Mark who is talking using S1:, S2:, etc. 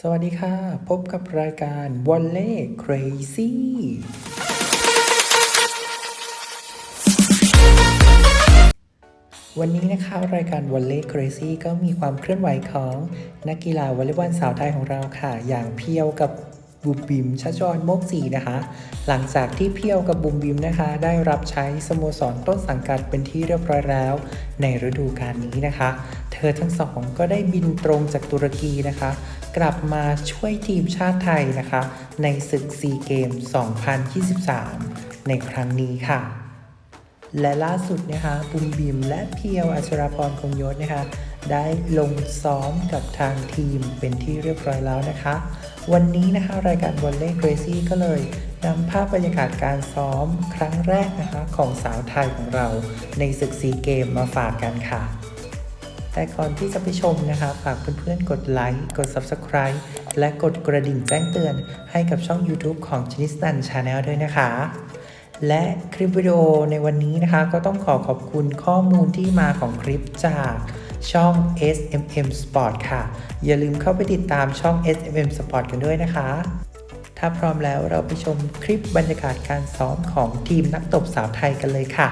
S1: สวัสดีค่ะ พบกับรายการ w a l l e y Crazy วันนี้นะคะรายการ w a l l e y Crazy ก็มีความเคลื่อนไหวของนักกีฬาวอลเลย์บอลสาวไทยของเราค่ะ อย่างเพียวกับ บุมบิมชจรโมกศรีนะคะ หลังจากที่เพียวกับบุมบิมนะคะ ได้รับใช้สโมสรต้นสังกัดเป็นที่เรียบร้อยแล้ว ในฤดูกาลนี้นะคะ เธอทั้งสองก็ได้บินตรงจากตุรกีนะคะ กลับมาช่วยทีมชาติไทยนะคะ ในศึกซีเกม 2023 ในครั้งนี้ค่ะและล่าสุดนะคะบุมบิมและเพียวอัชราพรคงยศนะคะ ได้ลงซ้อมกับทางทีมเป็นที่เรียบร้อยแล้วนะคะ วันนี้นะคะรายการวอลเล่เกรซี่ก็เลยนำภาพบรรยากาศการซ้อมครั้งแรกนะคะของสาวไทยของเรา ในศึกซีเกมมาฝากกันค่ะ แต่ก่อนที่จะไปชมนะคะฝากเพื่อนๆ กดไลค์ กด Subscribe และกดกระดิ่งแจ้งเตือนให้กับช่อง YouTube ของ c h i n i s t a n Channel ด้วยนะคะ และคลิปวิดีโอในวันนี้นะคะ ก็ต้องขอขอบคุณข้อมูลที่มาของคลิปจาก ช่อง SMM Sport ค่ะ อย่าลืมเข้าไปติดตามช่อง SMM Sport กันด้วยนะคะ ถ้าพร้อมแล้วเราไปชมคลิปบรรยากาศการซ้อมของทีมนักตบสาวไทยกันเลยค่ะ